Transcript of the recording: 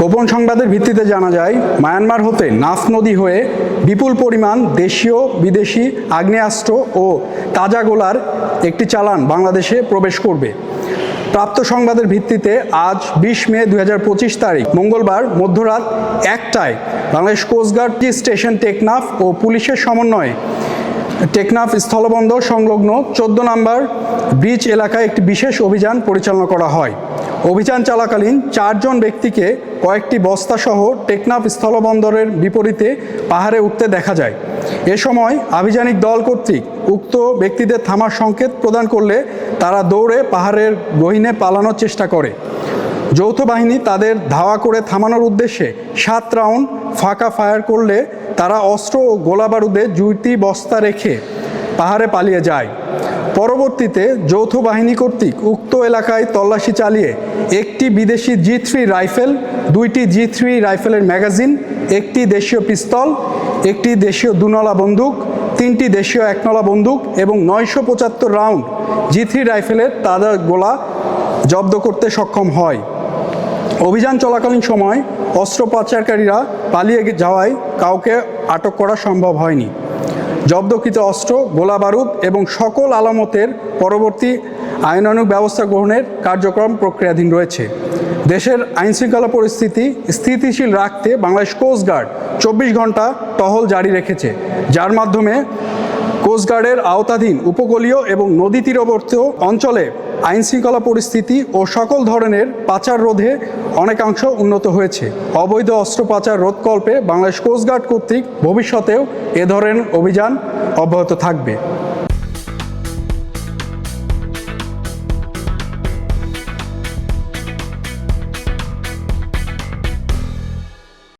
গোপন সংবাদের ভিত্তিতে জানা যায়, মায়ানমার হতে নাফ নদী হয়ে বিপুল পরিমাণ দেশীয়, বিদেশি আগ্নেয়াস্ত্র ও তাজা গোলার একটি চালান বাংলাদেশে প্রবেশ করবে। প্রাপ্ত সংবাদের ভিত্তিতে আজ বিশ মে দু হাজার পঁচিশ তারিখ, মঙ্গলবার মধ্যরাত একটায় Bangladesh coast guard station Teknaf ও পুলিশের সমন্বয়ে টেকনাফ স্থলবন্দর সংলগ্ন চোদ্দ নম্বর ব্রিজ এলাকায় একটি বিশেষ অভিযান পরিচালনা করা হয়। অভিযান চলাকালীন চারজন ব্যক্তিকে কয়েকটি বস্তাসহ টেকনাফ স্থলবন্দরের বিপরীতে পাহাড়ে উঠতে দেখা যায়। এ সময় আভিযানিক দল কর্তৃক উক্ত ব্যক্তিদের থামার সংকেত প্রদান করলে তারা দৌড়ে পাহাড়ের গহীনে পালানোর চেষ্টা করে। যৌথ বাহিনী তাদের ধাওয়া করে থামানোর উদ্দেশ্যে সাত রাউন্ড ফাঁকা ফায়ার করলে তারা অস্ত্র ও গোলাবারুদে দুইটি বস্তা রেখে পাহাড়ে পালিয়ে যায়। পরবর্তীতে যৌথ বাহিনী কর্তৃক উক্ত এলাকায় তল্লাশি চালিয়ে একটি বিদেশি জি থ্রি রাইফেল, দুইটি জি থ্রি রাইফেলের ম্যাগাজিন, একটি দেশীয় পিস্তল, একটি দেশীয় দুনলা বন্দুক, তিনটি দেশীয় একনলা বন্দুক এবং নয়শো পঁচাত্তর রাউন্ড জি থ্রি রাইফেলের তাজা গোলা জব্দ করতে সক্ষম হয়। অভিযান চলাকালীন সময় অস্ত্র পাচারকারীরা পালিয়ে যাওয়ায় কাউকে আটক করা সম্ভব হয়নি। জব্দকৃত অস্ত্র, গোলা বারুদ এবং সকল আলামতের পরবর্তী আইনানুগ ব্যবস্থা গ্রহণের কার্যক্রম প্রক্রিয়াধীন রয়েছে। দেশের আইনশৃঙ্খলা পরিস্থিতি স্থিতিশীল রাখতে বাংলাদেশ কোস্টগার্ড চব্বিশ ঘণ্টা টহল জারি রেখেছে, যার মাধ্যমে কোস্টগার্ডের আওতাধীন উপকূলীয় এবং নদী তীরবর্তী অঞ্চলে আইনশৃঙ্খলা পরিস্থিতি ও সকল ধরনের পাচার রোধে অনেকাংশ উন্নত হয়েছে। অবৈধ অস্ত্র পাচার রোধকল্পে বাংলাদেশ কোস্টগার্ড কর্তৃক ভবিষ্যতেও এ ধরনের অভিযান অব্যাহত থাকবে।